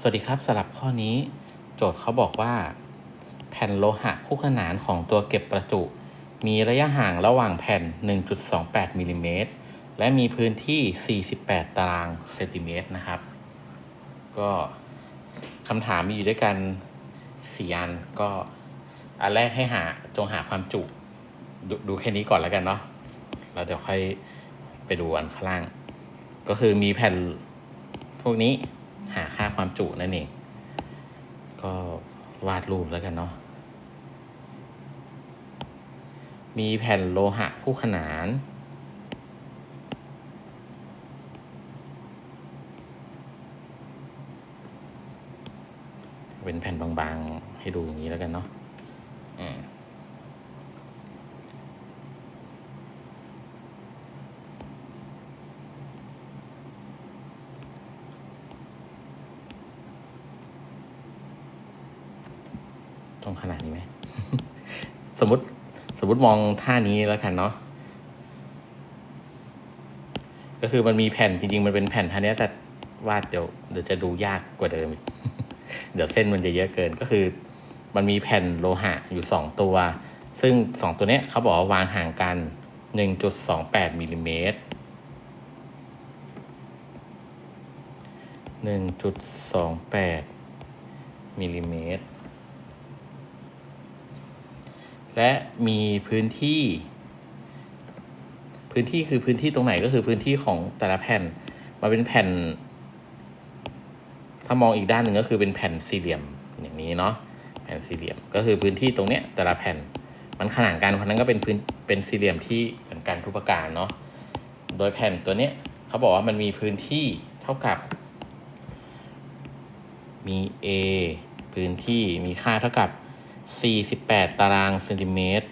สวัสดีครับสำหรับข้อนี้ โจทย์เขาบอกว่า แผ่นโลหะคู่ขนานของตัวเก็บประจุ มีระยะห่างระหว่างแผ่น 1.28มิลลิเมตรและมีพื้นที่ 48 ตารางเซนติเมตรนะครับ ก็คำถามมีอยู่ด้วยกันสี่อันก็อันแรกให้หาจงหาความจุดดูแค่นี้ก่อนแล้วกันเนาะเราเดี๋ยวค่อยไปดูอันข้างล่าง ก็คือมีแผ่นพวกนี้ หาค่าความจุนั่นเอง ก็วาดรูปแล้วกันเนาะ มีแผ่นโลหะคู่ขนาน เป็นแผ่นบางๆ ให้ดูอย่างนี้แล้วกันเนาะ อืม นาดนี้ไหม สมมติสมมติมองท่านี้แล้วกันเนาะก็คือมันมีแผ่นจริง ๆ มันเป็นแผ่นท่านี้แต่วาดเดี๋ยวเดี๋ยวจะดูยากกว่าเดิมอีกเดี๋ยวเส้นมันจะเยอะเกินก็คือ มันมีแผ่นโลหะอยู่สองตัว ซึ่งสองตัวเนี้ยเขาบอกว่าวางห่างกัน1.28มิลลิเมตร1.28มิลลิเมตร และมีพื้นที่ พื้นที่คือพื้นที่ตรงไหนก็คือพื้นที่ของแต่ละแผ่นมาเป็นแผ่น ถ้ามองอีกด้านหนึ่งก็คือเป็นแผ่นสี่เหลี่ยมอย่างนี้เนาะแผ่นสี่เหลี่ยม ก็คือพื้นที่ตรงเนี้ยแต่ละแผ่นมันขนานกันเพราะนั้นก็เป็นพื้นเป็นสี่เหลี่ยมที่เหมือนกันทุกประการเนาะโดยแผ่นตัวเนี้ยเขาบอกว่ามันมีพื้นที่เท่ากับ มี A พื้นที่มีค่าเท่ากับ 48 ตารางเซนติเมตร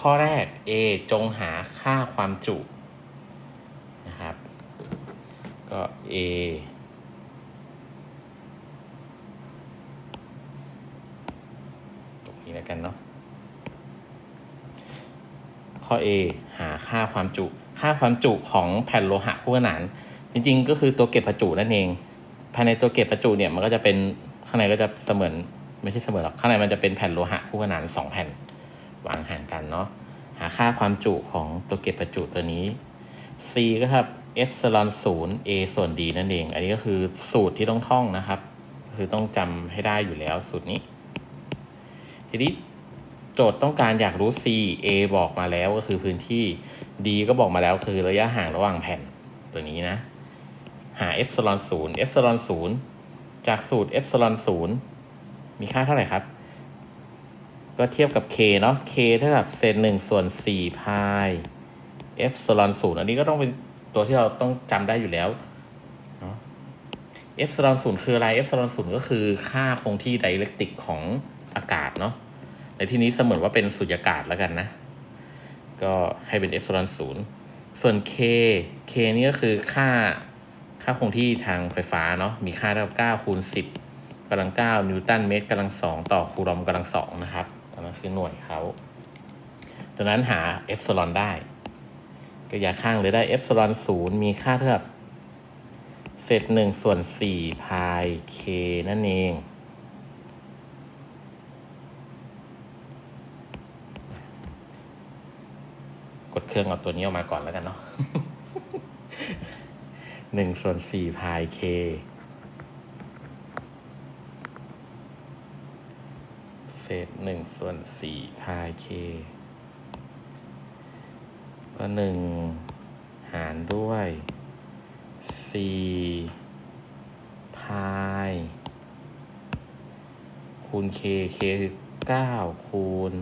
ข้อแรก A จงหาค่าความจุนะครับ ก็ A ตรงนี้แล้วกันเนาะ ข้อ A หาค่าความจุ ค่าความจุของแผ่นโลหะคู่ขนาน จริงๆ ก็คือตัวเก็บประจุนั่นเอง ภายในตัวเก็บประจุเนี่ย มันก็จะเป็นข้างในก็จะเสมือน ไม่ใช่เสมอหรอกข้างในมันจะเป็นแผ่นโลหะคู่ขนานสองแผ่นวางห่างกันเนาะหาค่าความจุของตัวเก็บประจุตัวนี้ C ก็ครับ epsilon 0 a ส่วน d นั่นเอง อันนี้ก็คือสูตรที่ต้องท่องนะครับ คือต้องจำให้ได้อยู่แล้วสูตรนี้ ทีนี้โจทย์ต้องการอยากรู้ C A บอกมาแล้วก็คือพื้นที่ D ก็บอกมาแล้วคือระยะห่างระหว่างแผ่นตัวนี้นะ หา epsilon 0 epsilon 0จากสูตร epsilon 0 มีค่าเท่าไหร่ครับ ก็เทียบกับ k เนาะ k เท่ากับเศษหนึ่งส่วนสี่พาย epsilon ศูนย์อันนี้ก็ต้องเป็นตัวที่เราต้องจำได้อยู่แล้วเนาะ epsilon ศูนย์คืออะไร epsilon ศูนย์ก็คือค่าคงที่ไดเล็กติกของอากาศเนาะในที่นี้เสมือนว่าเป็นสุญญากาศแล้วกันนะ ก็ให้เป็น epsilon ศูนย์ส่วน k k นี่ก็คือค่าค่าคงที่ทางไฟฟ้าเนาะมีค่าเท่ากับ9คูณ10 กำลัง9นิวตันเมตรกำลัง2ต่อคูลอมกำลัง2นะครับอันนั้นคือหน่วยเขาดังนั้นหา epsilon ได้ ก็อย่าข้างเลยได้ epsilon ศูนย์มีค่าเท่ากับเศษหนึ่งส่วนสี่พาย k นั่นเองกดเครื่องเอาตัวนี้ออกมาก่อนแล้วกันเนาะหนึ่งส่วนสี่พาย k เศษหนึ่งส่วนสี่พาย k ก็หนึ่งหารด้วยสี่พายคูณ k k คือเก้าคูณ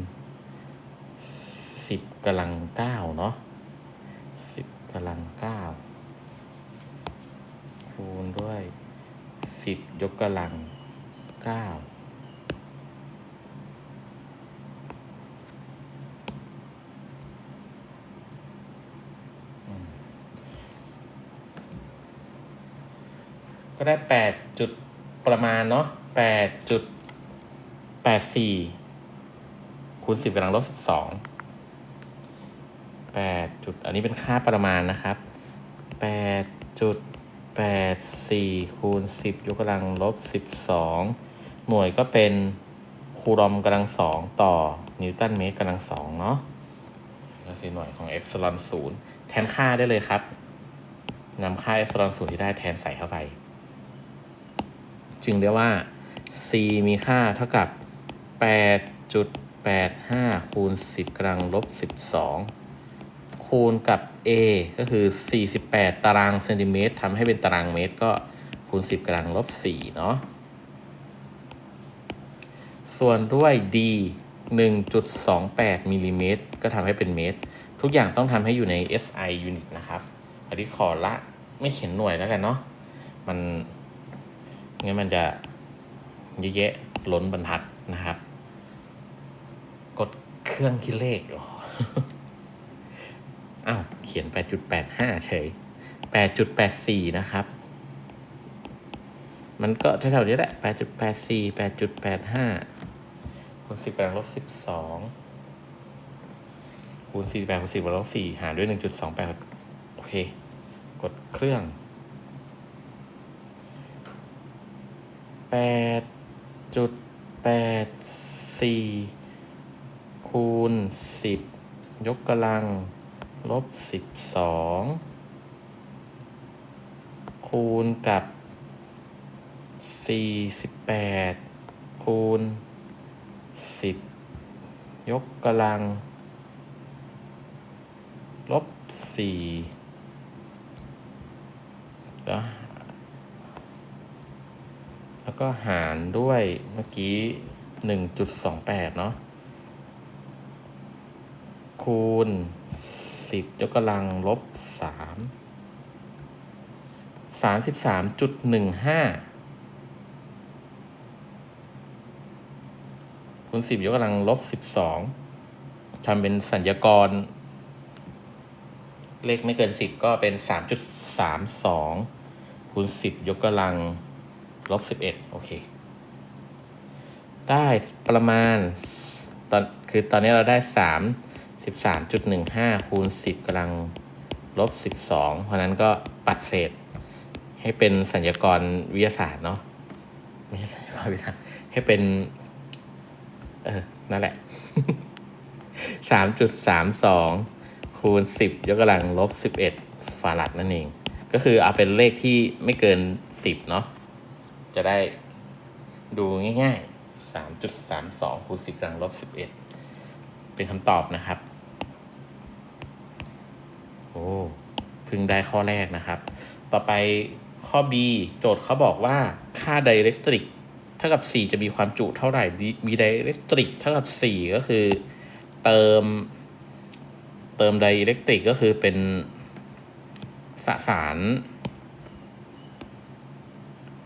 สิบกำลังเก้าเนาะสิบกำลังเก้าคูณด้วยสิบยกกำลังเก้า ก็ได้แปดจุดประมาณเนาะแปดจุดแปดสี่คูณสิบกำลังลบสิบสองแปดจุดอันนี้เป็นค่าประมาณนะครับแปดจุดแปดสี่คูณสิบยกกำลังลบสิบสองหน่วยก็เป็นคูลอมกำลังสองต่อนิวตันเมตรกำลังสองเนาะก็คือหน่วยของเอ p ซิลอนศูนย์แทนค่าได้เลยครับนำค่าเอ p ซิลอนศูนย์ที่ได้แทนใส่เข้าไป จึงได้ว่า c มีค่าเท่ากับ 8.85 คูณ 10กำลังลบ 12 คูณกับ a ก็คือ 48 ตารางเซนติเมตรทำให้เป็นตารางเมตรก็คูณ 10กำลังลบ 4 เนาะ ส่วนด้วย d 1.28มิลลิเมตรก็ทำให้เป็นเมตร ทุกอย่างต้องทำให้อยู่ใน SI unit นะครับ อันนี้ขอละไม่เขียนหน่วยแล้วกันเนาะ มัน งั้นมันจะเยอะแยะล้นบรรทัดนะครับ กดเครื่องคิดเลขอ๋ออ้าวเขียน 8.85 เฉย 8.84 นะครับ มันก็แถวๆนี้แหละ 8.84 8.85คูณ10กำลังลบ12คูณ48คูณ10กำลังลบ4หารด้วย 1.28 โอเค กดเครื่อง แป ดจุดแปดสี่คูณสิบยกกำลัง ลบสิบสองคูณกับสี่สิบแปดคูณสิบยกกำลัง ลบสี่แล้ว แล้วก็หารด้วยเมื่อกี้หนึ่งจุดสองแปดเนาะคูณสิบยกกำลังลบสามสามสิบสามจุดหนึ่งห้าคูณสิบยกกำลังลบสิบสองทำเป็นสัญญากร เลขไม่เกินสิบก็เป็นสามจุดสามสองคูณสิบยกกำลัง ลบสิบเอ็ดโอเค ได้ประมาณตอนคือตอนนี้เราได้สามสิบสามจุดหนึ่งห้าคูณสิบกำลังลบสิบสองเพราะนั้นก็ปัดเศษ ให้เป็นสัญญากรวิทยาศาสตร์เนาะไม่ใช่สัญญากรวิทยาศาสตร์ให้เป็น เออ นั่นแหละสามจุดสามสองคูณสิบยกกำลังลบสิบเอ็ดฟารัดนั่นเอง ก็คือเอาเป็นเลขที่ไม่เกินสิบเนาะ จะได้ดูง่ายๆสามจุดสามสองคูณสิบกำลังลบสิบเอ็ดเป็นคำตอบนะครับ โอ้พิ่งได้ข้อแรกนะครับ ต่อไปข้อ B โจทย์เขาบอกว่าค่าไดเรกตริกเท่ากับ 4 จะมีความจุเท่าไหร่ มีไดเรกตริกเท่ากับ 4 ก็คือเติม เติมไดเรกตริกก็คือเป็นสสาร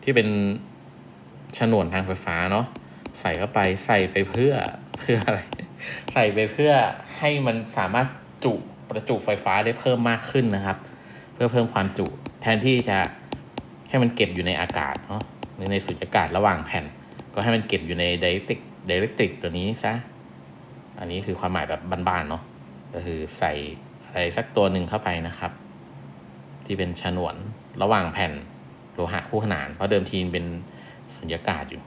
ที่เป็นฉนวนทางไฟฟ้าเนาะใส่เข้าไปใส่ไปเพื่อเพื่ออะไร ใส่ไปเพื่อให้มันสามารถจุประจุไฟฟ้าได้เพิ่มมากขึ้นนะครับ เพื่อเพิ่มความจุ แทนที่จะให้มันเก็บอยู่ในอากาศเนาะหรือในสุญญากาศระหว่างแผ่น ก็ให้มันเก็บอยู่ในไดเรกติกไดเรกติกตัวนี้ซะอันนี้คือความหมายแบบบ้านๆเนาะก็คือใส่อะไรสักตัวหนึ่งเข้าไปนะครับ ที่เป็นฉนวนระหว่างแผ่น โลหะคู่ขนาน เพราะเดิมทีเป็นสุญญากาศอยู่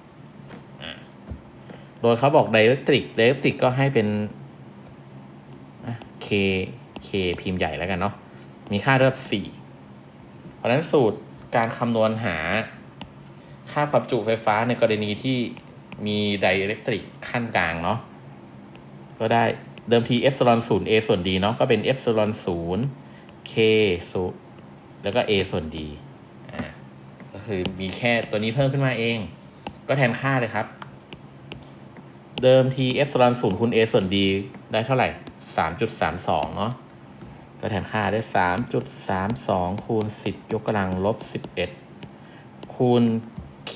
โดยเขาบอกไดเรกติกไดเรกติกก็ให้เป็นอะ K K พิมพ์ใหญ่แล้วกันเนาะ มีค่าเท่ากับสี่เพราะนั้นสูตรการคำนวณหาค่าความจุไฟฟ้าในกรณีที่มีไดเรกตริกขั้นกลางเนาะ ก็ได้เดิมทีเอฟซลอนศูนย์ a ส่วน d เนาะ ก็เป็นเอฟซลอนศูนย์ k ศูนย์แล้วก็ a ส่วน d คือมีแค่ตัวนี้เพิ่มขึ้นมาเอง ก็แทนค่าเลยครับ เดิมทีเอฟโวนศูนย์คูณเอส่วนดีได้เท่าไหร่สามจุดสามสองเนาะก็แทนค่าได้สามจุดสามสองคูณสิบยกกำลังลบสิบเอ็ดคูณ k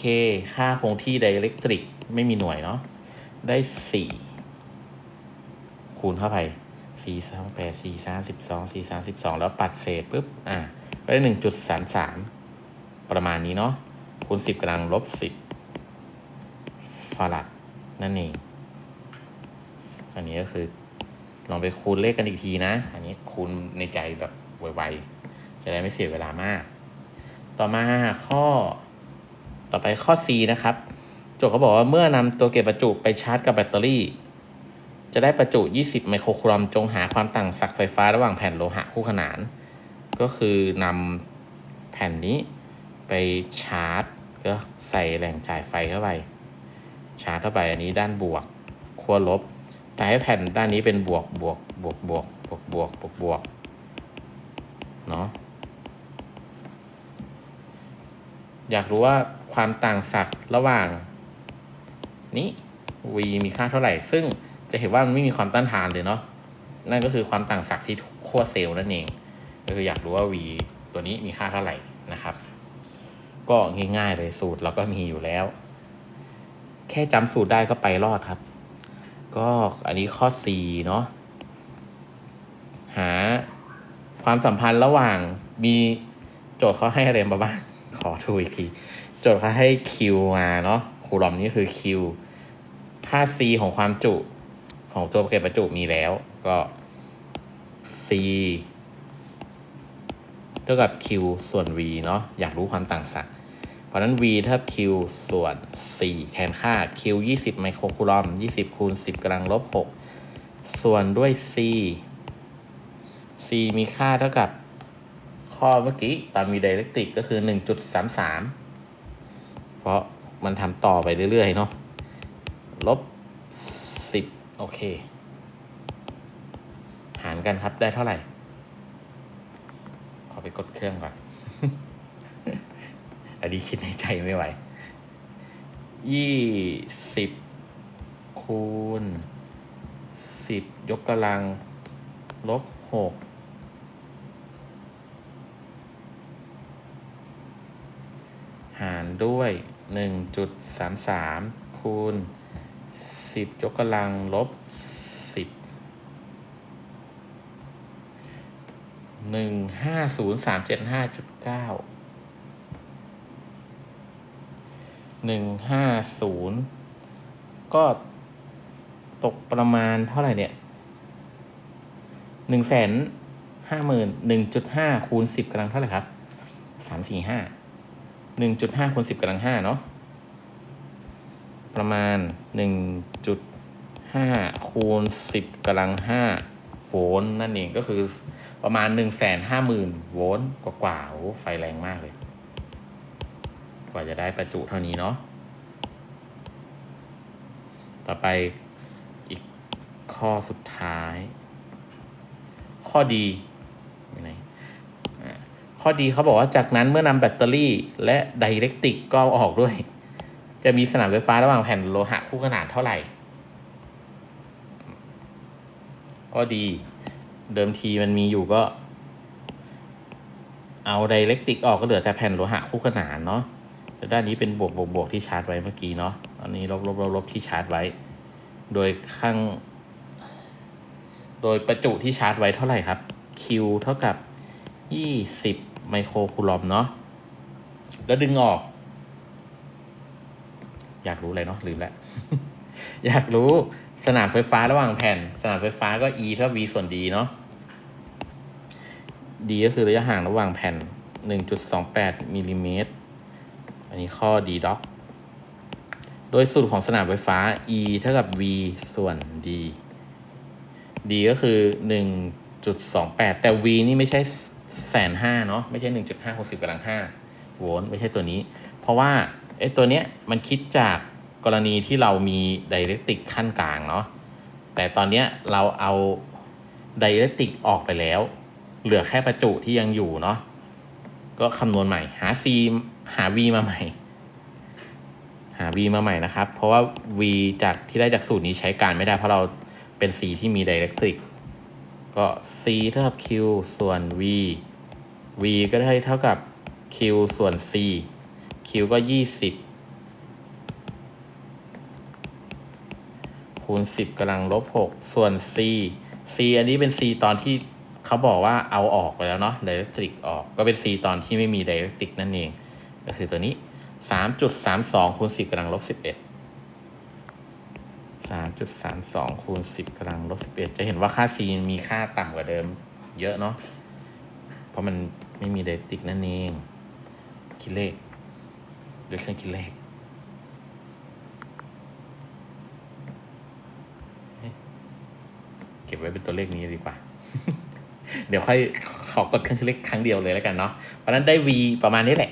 ค่าคงที่ไดเรกตริก ไม่มีหน่วยเนาะ ได้ 4 คูณเข้าไป 4 3 8 4 3 12 4 3 12 แล้วปัดเศษปุ๊บ อะ ก็ได้ 1.33 ประมาณนี้เนาะคูณสิบกำลังลบสิบฟารัดนั่นเองอันนี้ก็คือลองไปคูณเลขกันอีกทีนะ อันนี้คูณในใจแบบไวๆ จะได้ไม่เสียเวลามาก ต่อมาข้อ ต่อไปข้อ C นะครับ โจทย์เขาบอกว่าเมื่อนำตัวเก็บประจุไปชาร์จกับแบตเตอรี่ จะได้ประจุ 20 ไมโครคูลอมจงหาความต่างศักย์ไฟฟ้าระหว่างแผ่นโลหะคู่ขนาน ก็คือนำแผ่นนี้ ไปชาร์จ ก็ใส่แหล่งจ่ายไฟเข้าไป ชาร์จเข้าไปอันนี้ด้านบวกขั้วลบ แต่ให้แผ่นด้านนี้เป็นบวกบวกบวกบวกบวกบวกบวกบวกเนาะอยากรู้ว่าความต่างศักย์ระหว่าง นี้ v มีค่าเท่าไหร่ ซึ่งจะเห็นว่ามันไม่มีความต้านทานเลยเนาะนั่นก็คือความต่างศักย์ที่ขั้วเซลล์นั่นเองก็คืออยากรู้ว่า v ตัวนี้มีค่าเท่าไหร่นะครับ ก็ง่ายๆเลยสูตรเราก็มีอยู่แล้ว แค่จำสูตรได้ก็ไปรอดครับ ก็อันนี้ข้อ C เนาะหาความสัมพันธ์ระหว่างมีโจทย์เขาให้อะไรมาบ้าง ขอทูอีกที โจทย์เขาให้ Q มาเนาะคูลอมนี่คือ Q ค่า C ของความจุของตัวเก็บประจุมีแล้วก็ C เท่ากับ Q ส่วน V เนาะอยากรู้ความต่างศักย์ ราะนั้น V เท่ากับ Q ส่วน 4 แทนค่า Q 20 ไมโครคูลอม 20 คูณ 10กำลังลบ 6 ส่วนด้วย C C มีค่าเท่ากับข้อเมื่อกี้ตอนมีไดเรกติกก็คือ 1.33 เพราะมันทำต่อไปเรื่อย ๆ เนาะลบ 10 โอเค หารกันครับได้เท่าไหร่ ขอไปกดเครื่องก่อน อันนี้คิดในใจไม่ไหวยี่สิบคูณสิบยกกำลัง ลบหกหารด้วยหนึ่งจุดสามสามคูณสิบยกกำลัง ลบสิบหนึ่งห้าศูนย์สามเจ็ดห้าจุดเก้า หนึ่งห้าศูนย์ก็ตกประมาณเท่าไหร่เนี่ยหนึ่งแสนห้าหมื่นหนึ่งจุดห้าคูณสิบกำลังเท่าไหร่ครับสามสี่ห้าหนึ่งจุดห้าคูณสิบกำลังห้าเนาะประมาณหนึ่งจุดห้าคูณสิบกำลังห้าโวลต์นั่นเองก็คือประมาณหนึ่งแสนห้าหมื่นโวลต์กว่าๆโอ้ไฟแรงมากเลย กว่าจะได้ประจุเท่านี้เนาะต่อไปอีกข้อสุดท้าย ข้อดีอยู่ไหนข้อดีเขาบอกว่าจากนั้นเมื่อนำแบตเตอรี่และไดเรกติกก็ออกด้วย จะมีสนามไฟฟ้าระหว่างแผ่นโลหะคู่ขนานเท่าไหร่ ก็ดี เดิมทีมันมีอยู่ก็ เอาไดเรกติกออกก็เหลือแต่แผ่นโลหะคู่ขนานเนาะ แล้วด้านนี้เป็นบวกบวกบวกที่ชาร์จไว้เมื่อกี้เนาะ อันนี้ลบลบลบลบที่ชาร์จไว้ โดยข้าง โดยประจุที่ชาร์จไว้เท่าไหร่ครับ Q เท่ากับ20ไมโครคูลอมเนาะ แล้วดึงออก อยากรู้อะไรเนาะลืมแล้ว อยากรู้สนามไฟฟ้าระหว่างแผ่น สนามไฟฟ้าก็ E เท่า V ส่วน D เนาะ D ก็คือระยะห่างระหว่างแผ่น 1.28มิลลิเมตร อันนี้ข้อ d doc โดยสูตรของสนามไฟฟ้า E เท่ากับ V ส่วน D D ก็คือ 1.28 แต่ V นี่ไม่ใช่แสนห้าเนาะไม่ใช่ 1.5คูณ10กำลัง5โวลต์ไม่ใช่ตัวนี้ เพราะว่าไอ้ตัวเนี้ยมันคิดจากกรณีที่เรามีไดเรกติกขั้นกลางเนาะแต่ตอนเนี้ยเราเอาไดเรกติกออกไปแล้ว เหลือแค่ประจุที่ยังอยู่เนาะก็คำนวณใหม่หา C หา V มาใหม่ หา V มาใหม่นะครับ เพราะว่า V จากที่ได้จากสูตรนี้ใช้การไม่ได้เพราะเราเป็น C ที่มี Dielectric ก็ C เท่ากับ Q ส่วน V V ก็ได้เท่ากับ Q ส่วน C Q ก็20คูณ10กำลังลบ6ส่วน C C อันนี้เป็น C ตอนที่เขาบอกว่าเอาออกไปแล้วเนาะ Dielectric ออกก็เป็น C ตอนที่ไม่มี Dielectric นั่นเอง ก็คือตัวนี้3.32คูณ10กำลังลบ11 3.32คูณ10กำลังลบ11จะเห็นว่าค่า C มีค่าต่ำกว่าเดิมเยอะเนาะ เพราะมันไม่มี Dielectric นั่นเอง คิดเลขด้วยเครื่องคิดเลขเก็บไว้เป็นตัวเลขนี้ดีกว่า เดี๋ยวค่อยขอกดเครื่องคิดเลขครั้งเดียวเลยแล้วกันเนาะ เพราะนั้นได้ v ประมาณนี้แหละ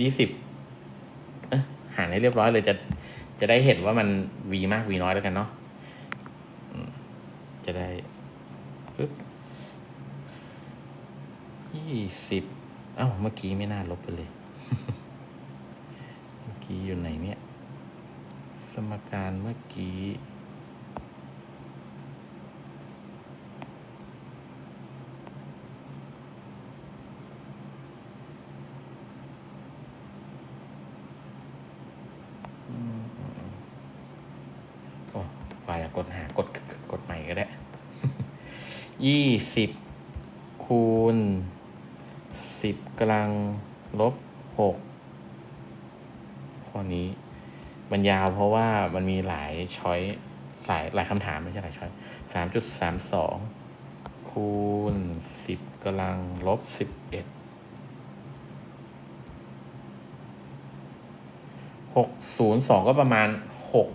ยี่สิบเอะหารให้เรียบร้อยเลยจะจะได้เห็นว่ามัน v มาก v น้อยแล้วกันเนาะจะได้ปึ๊บยี่สิบเอ้าเมื่อกี้ไม่น่าลบไปเลย เมื่อกี้อยู่ไหนเนี่ย สมการเมื่อกี้ โอ้วายกดหากดกดใหม่ก็ได้ ยี่สิบคูณสิบกำลังลบหกข้อนี้ มันยาวเพราะว่ามันมีหลายช้อยหลายหลายคำถามไม่ใช่หลายช้อยสามจุดสามสองคูณสิบกำลังลบสิบเอ็ดหกศูนย์สองก็ประมาณหก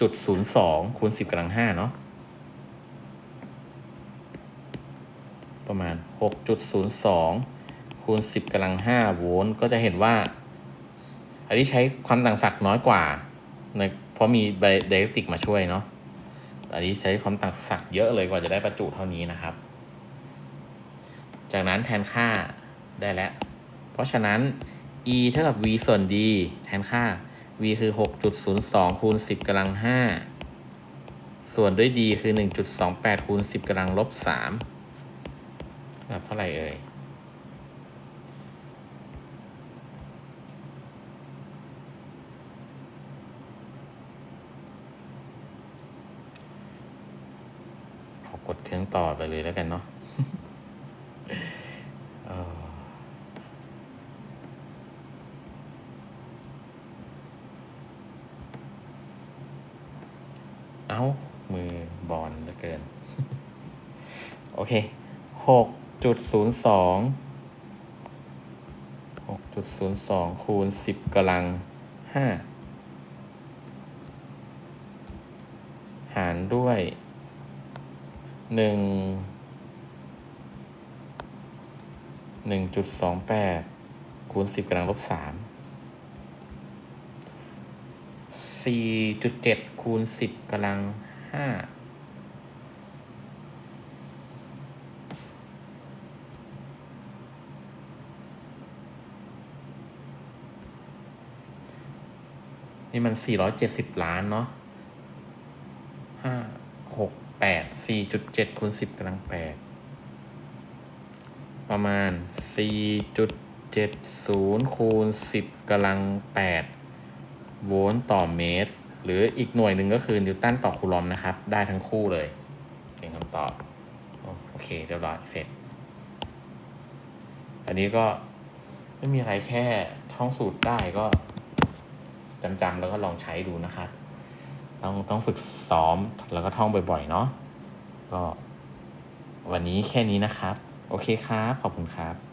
จุดศูนย์สองคูณสิบกำลังห้าเนาะ ประมาณ 6.02 คูณ 10กำลัง 5 โวลต์ ก็จะเห็นว่า อันนี้ใช้ความต่างศักย์น้อยกว่าในเพราะมีไดเอเล็กติกมาช่วยเนาะ อันนี้ใช้ความต่างศักย์เยอะเลยกว่าจะได้ประจุเท่านี้นะครับ จากนั้นแทนค่าได้แล้ว เพราะฉะนั้น e เท่ากับ v ส่วน d แทนค่า v คือ 6.02 คูณ 10กำลัง 5 ส่วนด้วย d คือ 1.28 คูณ 10กำลังลบ 3 แบบเท่าไหร่เอ่ยขอกดเครื่องต่อไปเลยแล้วกันเนาะเอ่อเอ้ามือบอลเหลือเกิน โอเคหก จุดศูนย์สองหกจุดศูนย์สองคูณสิบกำลังห้าหารด้วยหนึ่งหนึ่งจุดสองแปดคูณสิบกำลังลบสามสี่จุดเจ็ดคูณสิบกำลังห้า นี่มันสี่ร้อยเจ็ดสิบล้านเนาะห้าหกแปดสี่จุดเจ็ดคูณสิบกำลังแปดประมาณสี่จุดเจ็ดศูนย์คูณสิบกำลังแปดโวลต์ต่อเมตร หรืออีกหน่วยหนึ่งก็คือนิวตันต่อคูลอมนะครับ ได้ทั้งคู่เลยเป็นคำตอบ โอเคเรียบร้อยเสร็จ อันนี้ก็ไม่มีอะไรแค่ท่องสูตรได้ก็ จำๆแล้วก็ลองใช้ดูนะครับ ต้องต้องฝึกซ้อมแล้วก็ท่องบ่อยๆเนาะก็ วันนี้แค่นี้นะครับ โอเคครับ ขอบคุณครับ